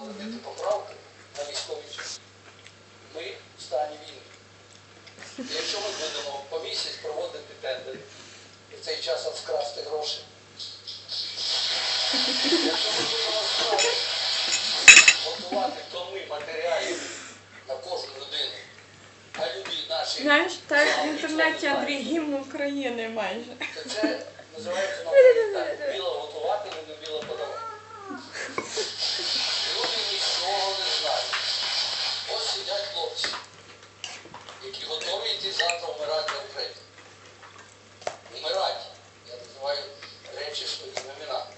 робити поправки на військовий. Ми в стані війни. Якщо ми будемо по місяць проводити тендери і в цей час вкрасти гроші, якщо ми будемо справді готувати томи матеріалів на кожну людину, а люди наші, Знаєш, так в інтернеті Андрій гімн України майже. то це називається на Україні так. Біло готувати, не біло подавати. Люди нічого не знають. Ось сидять хлопці, які завтра вмирати на Україні. Вмирати. Я називаю речі своїми іменами.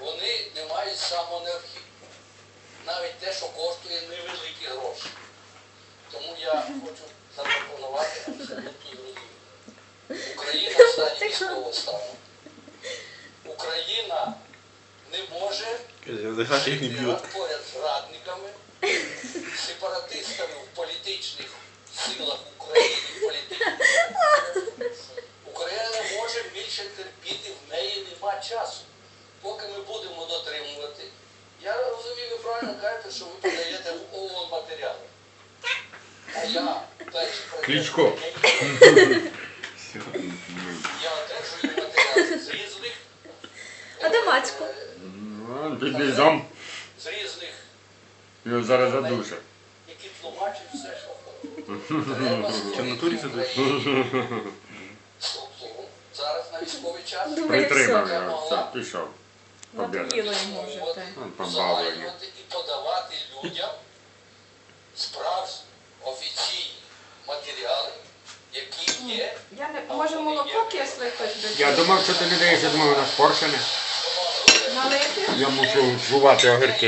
Вони не мають самого. Навіть те, що коштує невеликі гроші. Тому я хочу запропонувати абсолютно зрозуміло. Україна в стані військового стану. Україна не може жити поряд з радниками, сепаратистами в політичних силах України, політичних. Україна не може більше терпіти, в неї нема часу. Поки ми будемо дотримувати. Я розумію, ви правильно кажете, що ви подаєте в ООН матеріали. А я перший Кличко. Я одержую матеріали з різних. А де Мацько? Ну, Бідний зам, З різних його зараз задушать. які тлумачать все, що Чи в натурі це Зараз на військовий час Притримав його, все, пішов. Надоїло йому вже те. Ну, Побавлення. і подавати людям справжні офіційні матеріали, які є. Я не може молоко кисле хтось би Я думав, що ти не даєш, я думав, вона споршене. налити. Я мушу жувати огірки.